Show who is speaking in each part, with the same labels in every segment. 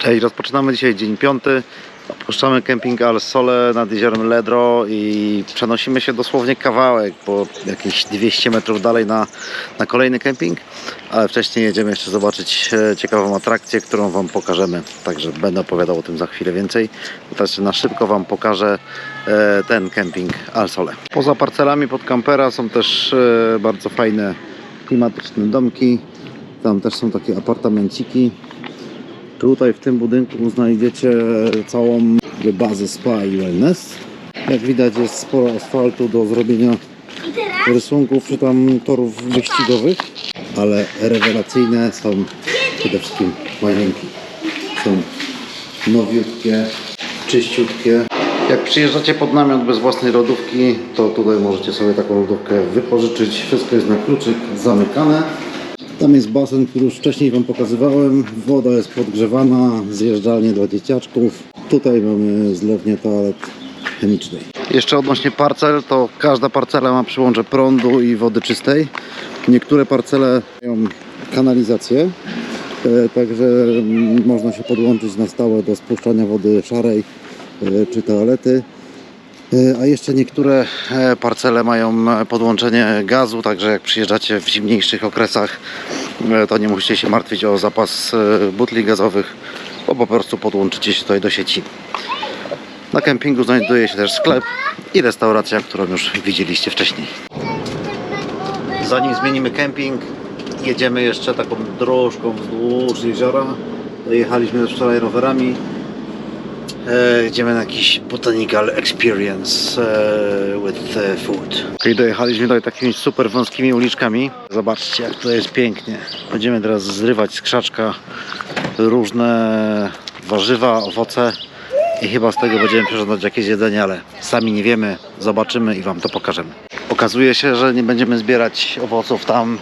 Speaker 1: Cześć, rozpoczynamy dzisiaj dzień piąty. Opuszczamy kemping Al Sole nad jeziorem Ledro i przenosimy się dosłownie kawałek, bo jakieś 200 metrów dalej na, na kolejny kemping, ale wcześniej jedziemy jeszcze zobaczyć e, ciekawą atrakcję, którą Wam pokażemy, także będę opowiadał o tym za chwilę więcej. Teraz na szybko Wam pokażę e, ten kemping Al Sole. Poza parcelami pod kampera są też e, bardzo fajne klimatyczne domki, tam też są takie apartamenciki. Tutaj w tym budynku znajdziecie całą bazę spa i wellness. Jak widać jest sporo asfaltu do zrobienia rysunków czy tam torów wyścigowych, ale rewelacyjne są przede wszystkim łazienki. Są nowiutkie, czyściutkie. Jak przyjeżdżacie pod namiot bez własnej lodówki, to tutaj możecie sobie taką lodówkę wypożyczyć. Wszystko jest na kluczyk zamykane. Tam jest basen, który już wcześniej Wam pokazywałem. Woda jest podgrzewana, zjeżdżalnie dla dzieciaczków. Tutaj mamy zlewnię toalet chemicznej. Jeszcze odnośnie parcel, to każda parcela ma przyłącze prądu i wody czystej. Niektóre parcele mają kanalizację, e, także mm, można się podłączyć na stałe do spuszczania wody szarej e, czy toalety. E, A jeszcze niektóre e, parcele mają e, podłączenie gazu, także jak przyjeżdżacie w zimniejszych okresach, e, to nie musicie się martwić o zapas butli gazowych, bo po prostu podłączycie się tutaj do sieci. Na kempingu znajduje się też sklep i restauracja, którą już widzieliście wcześniej. Zanim zmienimy kemping, jedziemy jeszcze taką dróżką wzdłuż jeziora. Dojechaliśmy już wczoraj rowerami. E, Idziemy na jakiś botanical experience e, with e, food. I dojechaliśmy tutaj takimi super wąskimi uliczkami. Zobaczcie jak to jest pięknie. Będziemy teraz zrywać z krzaczka różne warzywa, owoce i chyba z tego będziemy przyrządzać jakieś jedzenie, ale sami nie wiemy, zobaczymy i Wam to pokażemy. Okazuje się, że nie będziemy zbierać owoców tam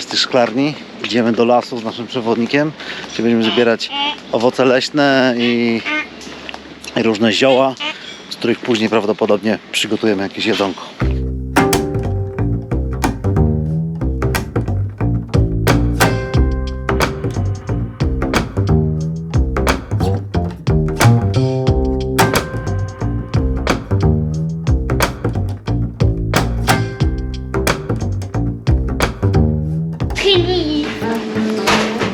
Speaker 1: z tych szklarni. Idziemy do lasu z naszym przewodnikiem, gdzie będziemy zbierać owoce leśne i różne zioła, z których później prawdopodobnie przygotujemy jakieś jedzonko.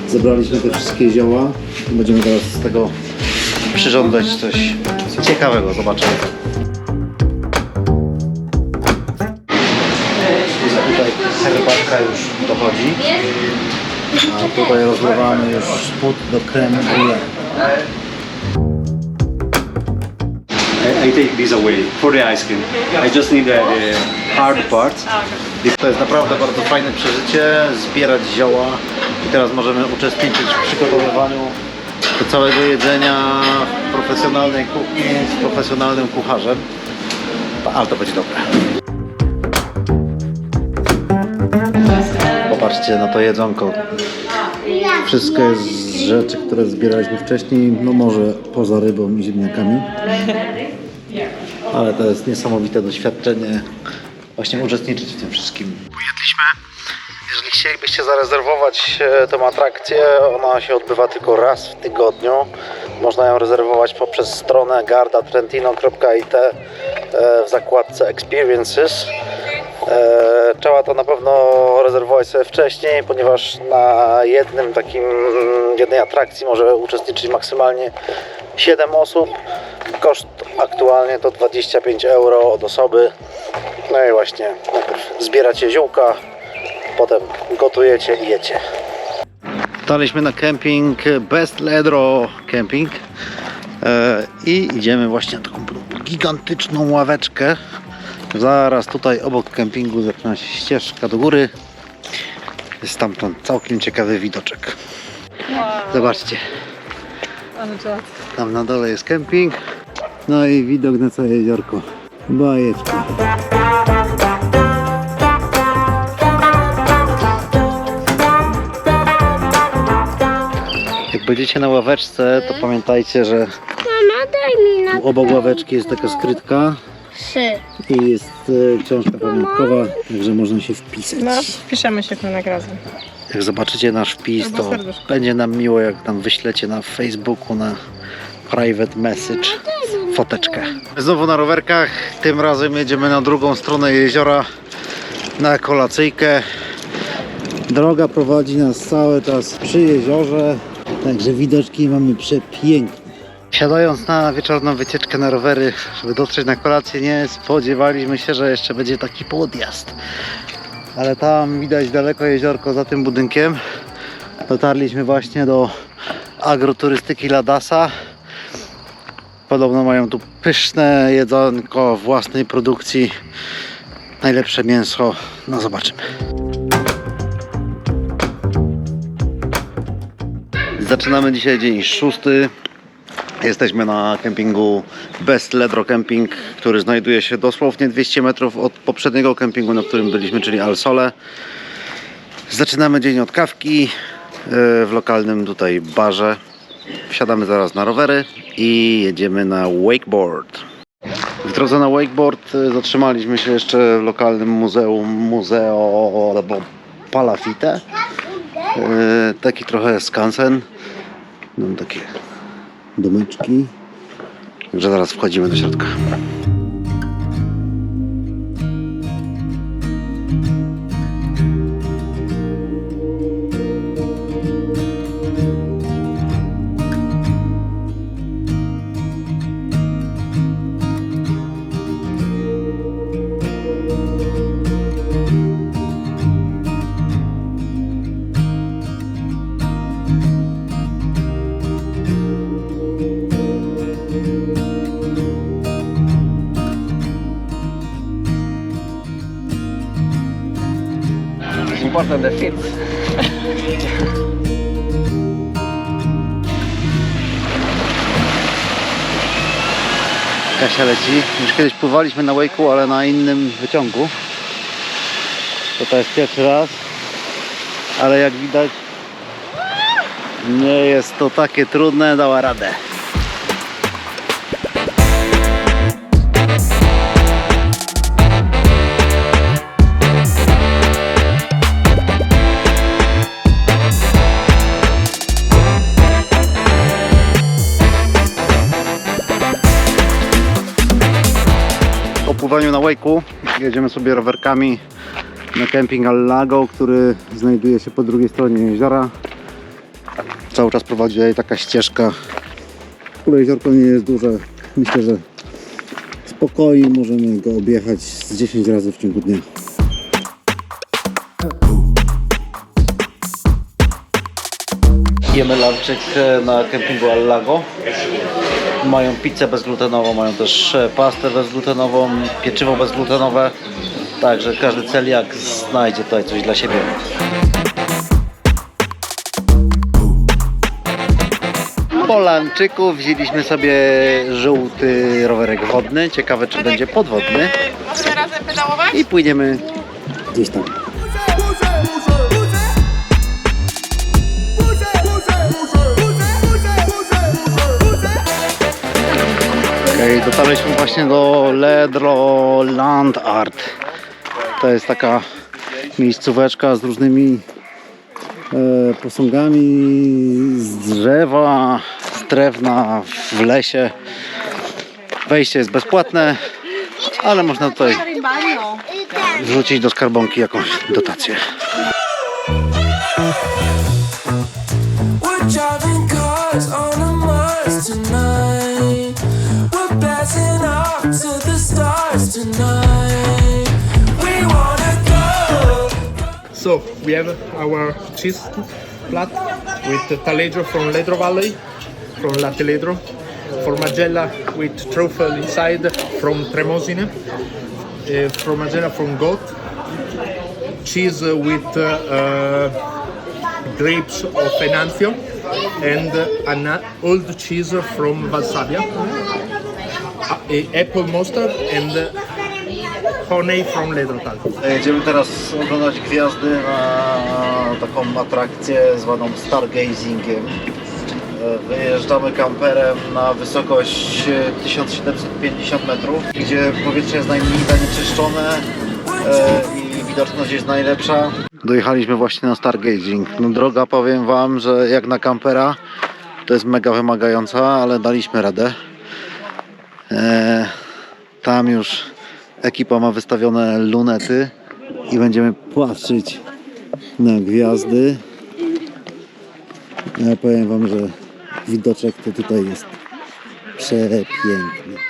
Speaker 1: Zebraliśmy te wszystkie zioła. Będziemy teraz z tego przyrządzać coś ciekawego. Zobaczymy. Tutaj herbatka już dochodzi. A tutaj rozlewamy już spód do kremu.
Speaker 2: I, I take this away for the ice cream. I just need the, the hard part.
Speaker 1: To jest naprawdę bardzo fajne przeżycie, zbierać zioła i teraz możemy uczestniczyć w przygotowywaniu do całego jedzenia w profesjonalnej kuchni z profesjonalnym kucharzem. Ale to będzie dobre. Popatrzcie na to jedzonko. Wszystko jest z rzeczy, które zbieraliśmy wcześniej, no może poza rybą i ziemniakami. Ale to jest niesamowite doświadczenie właśnie uczestniczyć w tym wszystkim. Pojedliśmy. Chcielibyście zarezerwować e, tę atrakcję, ona się odbywa tylko raz w tygodniu. Można ją rezerwować poprzez stronę gardatrentino.it e, w zakładce Experiences. E, Trzeba to na pewno rezerwować sobie wcześniej, ponieważ na jednym takim, jednej atrakcji może uczestniczyć maksymalnie 7 osób. Koszt aktualnie to 25 euro od osoby. No i właśnie zbieracie ziółka, potem gotujecie i jecie. Daliśmy na kemping Best Ledro Camping e, i idziemy właśnie na taką gigantyczną ławeczkę. Zaraz tutaj obok kempingu zaczyna się ścieżka do góry. Jest stamtąd całkiem ciekawy widoczek. Zobaczcie, tam na dole jest kemping. No i widok na całe jeziorko. Bajeczka. Będziecie na ławeczce, to pamiętajcie, że
Speaker 3: Mama, daj mi na
Speaker 1: tu obok ławeczki jest taka skrytka
Speaker 3: trzy.
Speaker 1: i jest e, książka pamiątkowa, także można się wpisać.
Speaker 4: No, piszemy się konek razem.
Speaker 1: Jak zobaczycie nasz wpis,
Speaker 4: Albo
Speaker 1: to
Speaker 4: serduszko.
Speaker 1: będzie nam miło, jak nam wyślecie na Facebooku, na private message foteczkę. Znowu na rowerkach, tym razem jedziemy na drugą stronę jeziora na kolacyjkę. Droga prowadzi nas cały czas przy jeziorze, także widoczki mamy przepiękne. Siadając na wieczorną wycieczkę na rowery, żeby dotrzeć na kolację, nie spodziewaliśmy się, że jeszcze będzie taki podjazd. Ale tam widać daleko jeziorko za tym budynkiem. Dotarliśmy właśnie do agroturystyki Ladasa. Podobno mają tu pyszne jedzonko własnej produkcji. Najlepsze mięso. No zobaczymy. Zaczynamy dzisiaj dzień szósty. Jesteśmy na kempingu Best Ledro Camping, który znajduje się dosłownie 200 metrów od poprzedniego kempingu, na którym byliśmy, czyli Al Sole. Zaczynamy dzień od kawki e, w lokalnym tutaj barze. Wsiadamy zaraz na rowery i jedziemy na wakeboard. W drodze na wakeboard e, zatrzymaliśmy się jeszcze w lokalnym muzeum, Museo albo Palafite. E, Taki trochę skansen. Mam takie domyczki. Także zaraz wchodzimy do środka.
Speaker 5: Important the fit.
Speaker 1: Kasia leci. Już kiedyś pływaliśmy na wake'u, ale na innym wyciągu. To to jest pierwszy raz. Ale jak widać nie jest to takie trudne, dała radę. Pływaniu na wake'u jedziemy sobie rowerkami na kemping Al Lago, który znajduje się po drugiej stronie jeziora. Cały czas prowadzi taka ścieżka, które jeziorko nie jest duże. Myślę, że spokojnie możemy go objechać z 10 razy w ciągu dnia. Jemy lunchek na kempingu Al Lago. Mają pizzę bezglutenową, mają też e, pastę bezglutenową, pieczywo bezglutenowe. Także każdy celiak znajdzie tutaj coś dla siebie. Po lanczyku wzięliśmy sobie żółty rowerek wodny. Ciekawe czy będzie podwodny.
Speaker 4: Chcemy razem pedałować?
Speaker 1: I płyniemy gdzieś tam. Dotarliśmy właśnie do Ledro Land Art. To jest taka miejscóweczka z różnymi e, posągami z drzewa, z drewna w lesie. Wejście jest bezpłatne, ale można tutaj wrzucić do skarbonki jakąś dotację.
Speaker 6: So we have our cheese plat with taleggio from Ledro Valley, from La Teledro, formagella with truffle inside from Tremosine, uh, formagella from goat, cheese with uh, uh, grapes of Enanzio, and an old cheese from Valsavia, apple mustard, and honey from Ledrotal.
Speaker 1: Jedziemy teraz oglądać gwiazdy na taką atrakcję zwaną stargazingiem. E, Wyjeżdżamy kamperem na wysokość e, 1750 metrów, gdzie powietrze jest najmniej zanieczyszczone e, i widoczność jest najlepsza. Dojechaliśmy właśnie na Stargazing. No droga powiem wam, że jak na kampera to jest mega wymagająca, ale daliśmy radę. Eee, tam już ekipa ma wystawione lunety i będziemy patrzeć na gwiazdy. Ja powiem wam, że widoczek to tutaj jest przepiękny.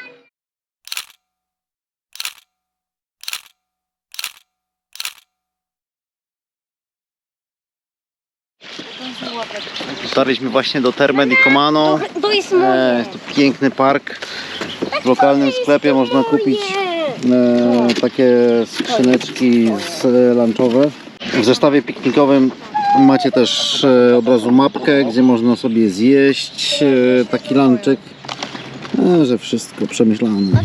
Speaker 1: Dotarliśmy właśnie do Terme di Comano.
Speaker 3: To jest
Speaker 1: E, jest to piękny park. W lokalnym sklepie można kupić e, takie skrzyneczki z, lunchowe. W zestawie piknikowym macie też e, od razu mapkę, gdzie można sobie zjeść e, taki lunchek. E, że wszystko przemyślane.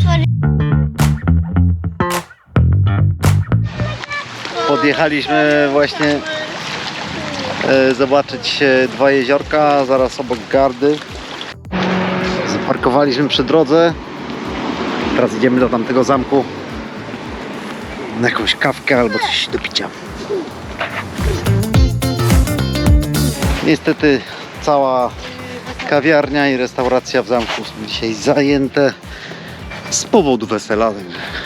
Speaker 1: Podjechaliśmy właśnie zobaczyć e, dwa jeziorka zaraz obok gardy. Zaparkowaliśmy przy drodze. Teraz idziemy do tamtego zamku na jakąś kawkę albo coś do picia. Niestety cała kawiarnia i restauracja w zamku są dzisiaj zajęte z powodu wesela.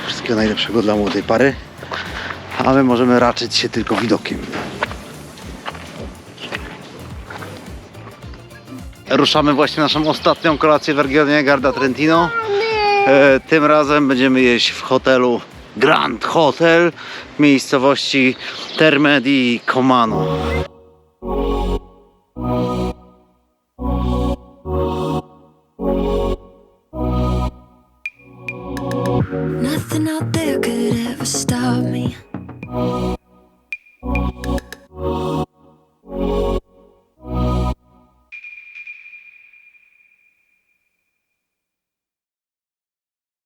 Speaker 1: Wszystkiego najlepszego dla młodej pary. A my możemy raczyć się tylko widokiem. Ruszamy właśnie naszą ostatnią kolację w regionie Garda Trentino. E, tym razem będziemy jeść w hotelu Grand Hotel w miejscowości Terme di Comano.
Speaker 7: Nothing out there could ever stop.